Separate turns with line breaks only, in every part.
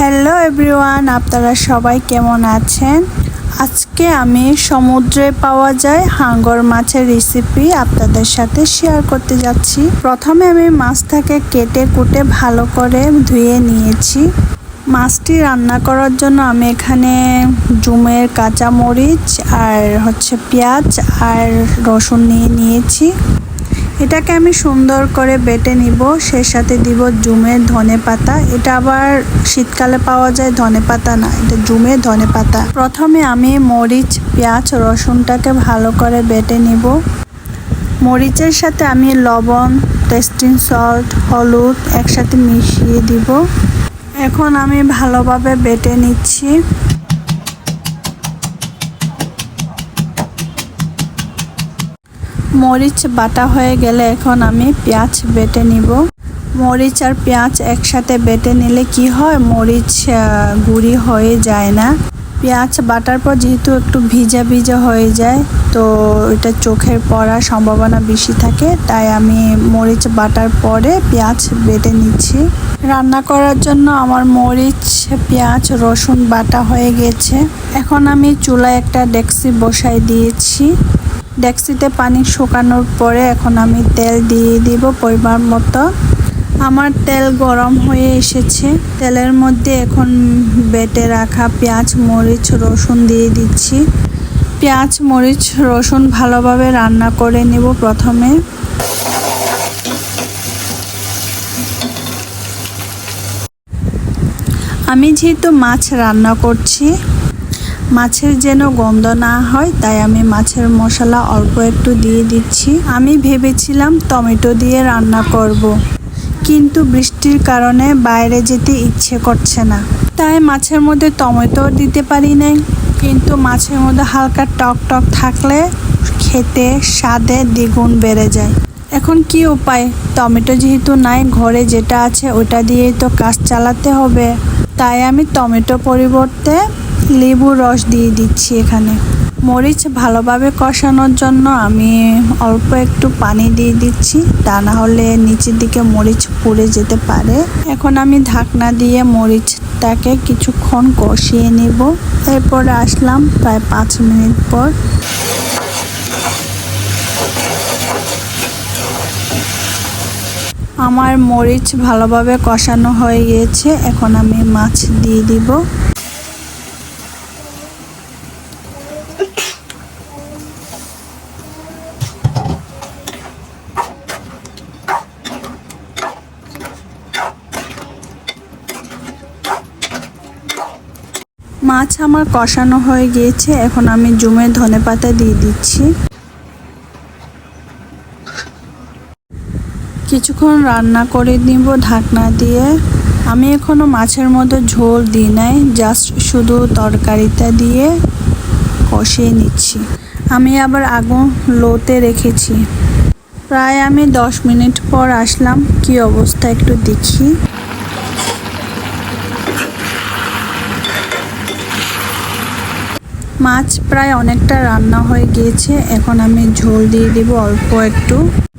Hello everyone, আপনারা সবাই কেমন আছেন? আজকে আমি সমুদ্রে পাওয়া যায় হাঙ্গর মাছের রেসিপি আপনাদের সাথে শেয়ার করতে যাচ্ছি। প্রথমে আমি মাছটাকে কেটে কুটে ভালো করে ধুয়ে নিয়েছি। মাছটি রান্না করার জন্য আমি এখানে জুমের কাঁচামরিচ আর হচ্ছে পেঁয়াজ আর রসুন নিয়ে নিয়েছি। এটাকে আমি সুন্দর করে বেটে নিব সে সাথে দিব জুমের ধনে পাতা। এটা আবার শীতকালে পাওয়া যায়, ধনে পাতা না, এটা জুমের ধনে পাতা। প্রথমে আমি মরিচ, পেঁয়াজ, রসুনটাকে ভালো করে বেটে নিব। মরিচের সাথে আমি লবণ, টেস্টিং সল্ট, হলুদ একসাথে মিশিয়ে দিব। এখন আমি ভালোভাবে বেটে নিচ্ছি। মরিচ বাটা হয়ে গেলে এখন আমি পেঁয়াজ বেটে নিব। মরিচ আর পেঁয়াজ একসাথে বেটে নিলে কি হয়? মরিচ গুঁড়ি হয়ে যায় না। পেঁয়াজ বাটার পর যেহেতু একটু ভিজা ভিজা হয়ে যায়, তো এটা চোখের পড়ার সম্ভাবনা বেশি থাকে, তাই আমি মরিচ বাটার পরে পেঁয়াজ বেটে নিচ্ছি। রান্না করার জন্য আমার মরিচ, পেঁয়াজ, রসুন বাটা হয়ে গেছে। এখন আমি চুলায় একটা ডেক্সি বসাই দিয়েছি। ডেক্সিতে পানি শুকানোর পরে এখন আমি তেল দিয়ে দিব পরিমাণ মতো। আমার তেল গরম হয়ে এসেছে। তেলের মধ্যে এখন বেটে রাখা পেঁয়াজ, মরিচ, রসুন দিয়ে দিচ্ছি। পেঁয়াজ, মরিচ, রসুন ভালোভাবে রান্না করে নেব প্রথমে। আমি যেহেতু মাছ রান্না করছি মাছের যেন গন্ধ না হয়, তাই আমি মাছের মশলা অল্প একটু দিয়ে দিচ্ছি। আমি ভেবেছিলাম টমেটো দিয়ে রান্না করব। কিন্তু বৃষ্টির কারণে বাইরে যেতে ইচ্ছে করছে না। তাই মাছের মধ্যে টমেটো দিতে পারি নাই। কিন্তু মাছের মধ্যে হালকা টক টক থাকলে খেতে স্বাদে দ্বিগুণ বেড়ে যায়। এখন কি উপায়? টমেটো যেহেতু নাই, ঘরে যেটা আছে ওটা দিয়েই তো কাজ চালাতে হবে। তাই আমি টমেটো পরিবর্তে লেবুর রস দিয়ে দিচ্ছি এখানে। মরিচ ভালোভাবে কষানোর জন্য আমি অল্প একটু পানি দিয়ে দিচ্ছি। তা না হলে নিচের দিকে মরিচ পুড়ে যেতে পারে। এখন আমি ঢাকনা দিয়ে মরিচটাকে কিছুক্ষণ কষিয়ে নিব। এরপরে আসলাম প্রায় পাঁচ মিনিট পর। আমার মরিচ ভালোভাবে কষানো হয়ে গিয়েছে। এখন আমি মাছ দিয়ে দিব। মাছ আমার কষানো হয়ে গিয়েছে, এখন আমি জুমে ধনে পাতা দিয়ে দিচ্ছি। কিছুক্ষণ রান্না করে নিব ঢাকনা দিয়ে। আমি এখনও মাছের মধ্যে ঝোল দিই নাই, জাস্ট শুধু তরকারিটা দিয়ে কষিয়ে নিচ্ছি। আমি আবার আগুন লোতে রেখেছি। প্রায় আমি দশ মিনিট পর আসলাম, কি অবস্থা একটু দেখি। মাছ প্রায় অনেকটা রান্না হয়ে গিয়েছে। এখন আমি ঝোল দিয়ে দিব অল্প একটু।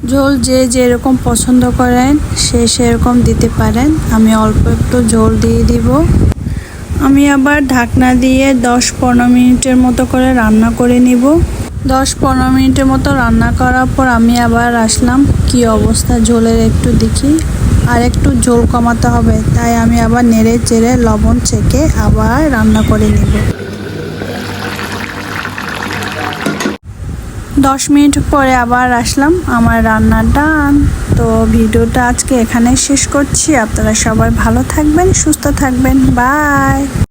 ঝোল যে যেরকম পছন্দ করেন, সে সেরকম দিতে পারেন। আমি অল্প একটু ঝোল দিয়ে দিব। আমি আবার ঢাকনা দিয়ে দশ পনেরো মিনিটের মতো করে রান্না করে নিব। দশ পনেরো মিনিটের মতো রান্না করার পর আমি আবার আসলাম। কি অবস্থা? ঝোলের একটু দেখি। আর একটু ঝোল কমাতে হবে। তাই আমি আবার নেড়ে চেড়ে লবণ চেকে আবার রান্না করে নিব। দশ মিনিট পরে আবার আসলাম আমার রান্না ডান তো ভিডিওটা আজকে এখানে শেষ করছি। আপনারা সবাই ভালো থাকবেন, সুস্থ থাকবেন। বাই!